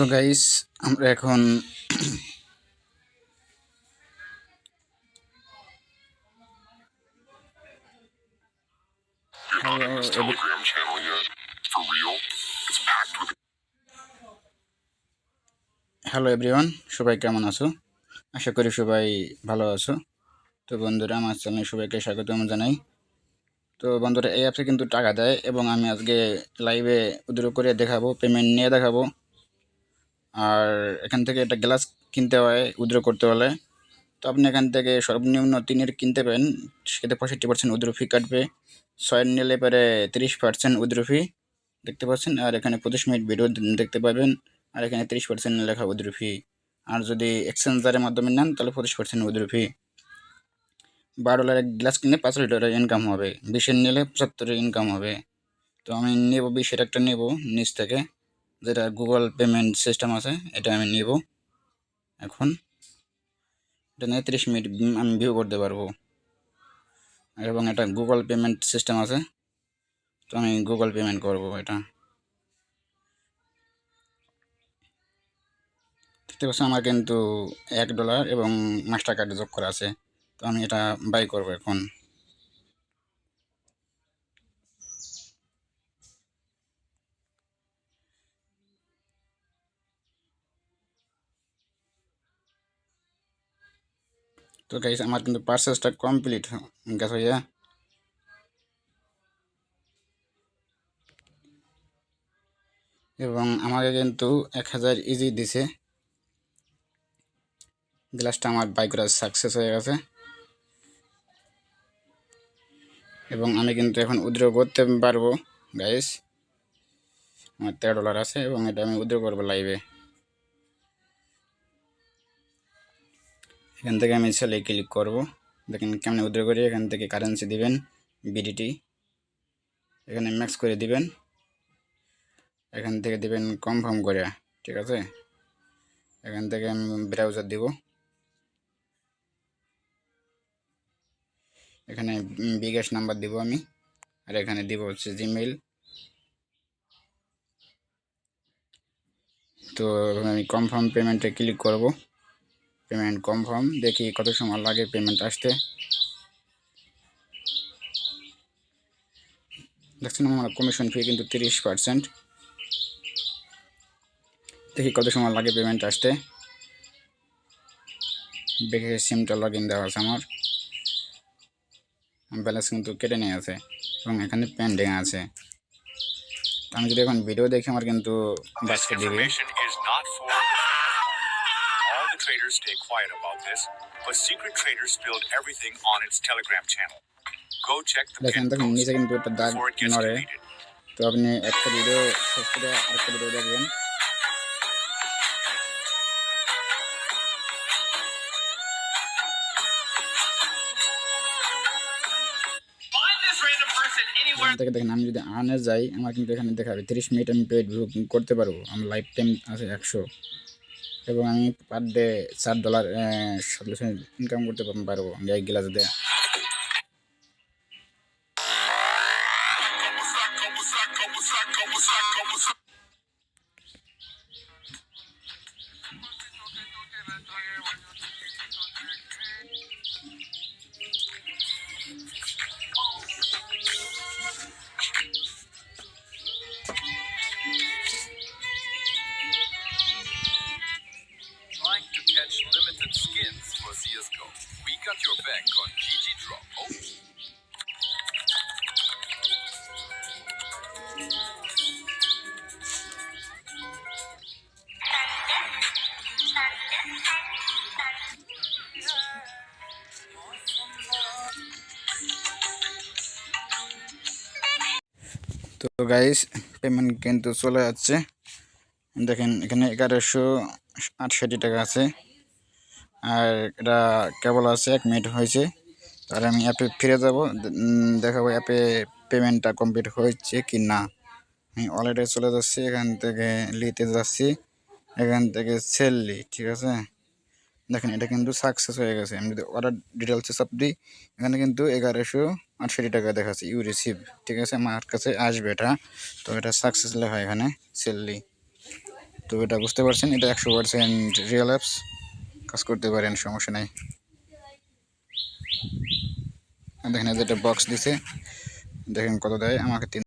তো গাইস আমরা এখন হ্যালো এভরিওয়ান সবাই কেমন আছো? আশা করি সবাই ভালো আছো। তো বন্ধুরা, আমার চ্যানেলে সবাইকে স্বাগতম জানাই। তো বন্ধুরা, এই অ্যাপসে কিন্তু টাকা দেয় এবং আমি আজকে লাইভে উদ্র করে দেখাবো পেমেন্ট নিয়ে দেখাবো। আর এখান থেকে একটা গ্লাস কিনতে হয়, উদ্র করতে হলে। তো আপনি এখান থেকে সর্বনিম্ন তিনের কিনতে পারেন, সেক্ষেত্রে পঁয়ষট্টি পার্সেন্ট উদ্র ফি কাটবে। ছয়ের নিলে পরে তিরিশ পার্সেন্ট উদ্র ফি দেখতে পাচ্ছেন, আর এখানে পঁচিশ মিনিট ভিডিও দেখতে পাবেন, আর এখানে তিরিশ পার্সেন্ট লেখা উদ্র ফি আর যদি এক্সচেঞ্জারের মাধ্যমে নেন, তাহলে পঁচিশ পার্সেন্ট উদ্র ফি বারো ডলারের গ্লাস কিনলে পাঁচ লিটারের ইনকাম হবে। বিশের নিলে পঁচাত্তরের ইনকাম হবে। তো আমি নেব, বিশের একটা নেব, নিচ থেকে। যেটা গুগল পেমেন্ট সিস্টেম আছে, এটা আমি নেব। এখন এটা নিয়ে তিরিশ মিনিট আমি ভিউ করতে পারব। এবং এটা গুগল পেমেন্ট সিস্টেম আছে, তো আমি গুগল পেমেন্ট করব এটা। দেখতে পাচ্ছি আমার কিন্তু এক ডলার এবং মাস্টার কার্ডে যোগ করা আছে, তো আমি এটা বাই করব এখন। তো গাইস আমার কিন্তু পার্সেসটা কমপ্লিট গেছে ভাইয়া এবং আমাকে কিন্তু এক হাজার ইজি দিছে। গ্লাসটা আমার বাই করা সাকসেস হয়ে গেছে। এবং আমি কিন্তু এখন উদ্র করতে পারব গাইস আমার তেরো ডলার আছে এবং এটা আমি উদ্র করব লাইভে এখান থেকে আমি সেলে ক্লিক করব। দেখেন কেমন উদ্র করি, এখান থেকে কারেন্সি দিবেন বিডিটি এখানে ম্যাক্স করে দিবেন। এখান থেকে দিবেন কনফার্ম করে, ঠিক আছে? এখান থেকে আমি ব্রাউজার দিব। এখানে বিকাশ নাম্বার দিব আমি, আর এখানে দিব হচ্ছে জিমেইল তো আমি কনফার্ম পেমেন্টে ক্লিক করব। Payment confirm. দেখি কত সময় লাগে পেমেন্ট আসতে। দেখছেন আমার কমিশন ফি কিন্তু তিরিশ পার্সেন্ট দেখি কত সময় লাগে পেমেন্ট আসতে। দেখে সিমটা লগ ইন দেওয়া আছে আমার। ব্যালেন্স কিন্তু কেটে নিয়ে আছে এবং এখানে পেন্ডিং আছে। আমি যদি এখন ভিডিও দেখি, আমার কিন্তু বাসকে দিবে। The traders stay quiet about this, but secret traders spilled everything on its Telegram channel. Go check the দেখেন post নিচে কিন্তু একটা দাগ নড়ে. তো আপনি একটা ভিডিও শেষ করে আরেকটা ভিডিও দেখবেন Find this random person anywhere. এখান থেকে দেখেন আমি যদি আর্নে যাই আমার কিন্তু এখানে দেখাবে তিরিশ মিনিট আমি পেড ভিউ করতে পারব আমার লাইফ টাইম আছে একশো এবং আমি পার ডে চার ডলার সদস্য ইনকাম করতে পারব এক গ্লাস দিয়ে। তো গাইস পেমেন্ট কিন্তু চলে যাচ্ছে। দেখেন, এখানে এগারোশো আটষট্টি টাকা আছে। আর এটা কেবল আছে, এক মিনিট হয়েছে। আর আমি অ্যাপে ফিরে যাব। দেখাবো অ্যাপে পেমেন্টটা কমপ্লিট হয়েছে কি না আমি অলরেডি চলে যাচ্ছি, এখান থেকে লিতে যাচ্ছি। এখান থেকে সেললি ঠিক আছে? দেখেন, এটা কিন্তু সাকসেস হয়ে গেছে। আমি যদি অর্ডার ডিটেলসে সব দিই, এখানে কিন্তু এগারোশো আটষট্টি টাকা দেখাচ্ছে ইউ রিসিভ ঠিক আছে? আমার কাছে আসবে এটা। তো এটা সাকসেস লেখা এখানে সেললি তো এটা বুঝতে পারছেন, এটা একশো পার্সেন্ট রিয়েল অ্যাপস কাজ করতে পারেন, সমস্যা নেই। দেখেন যেটা বক্স দিছে, দেখেন কত দেয়, আমাকে তিন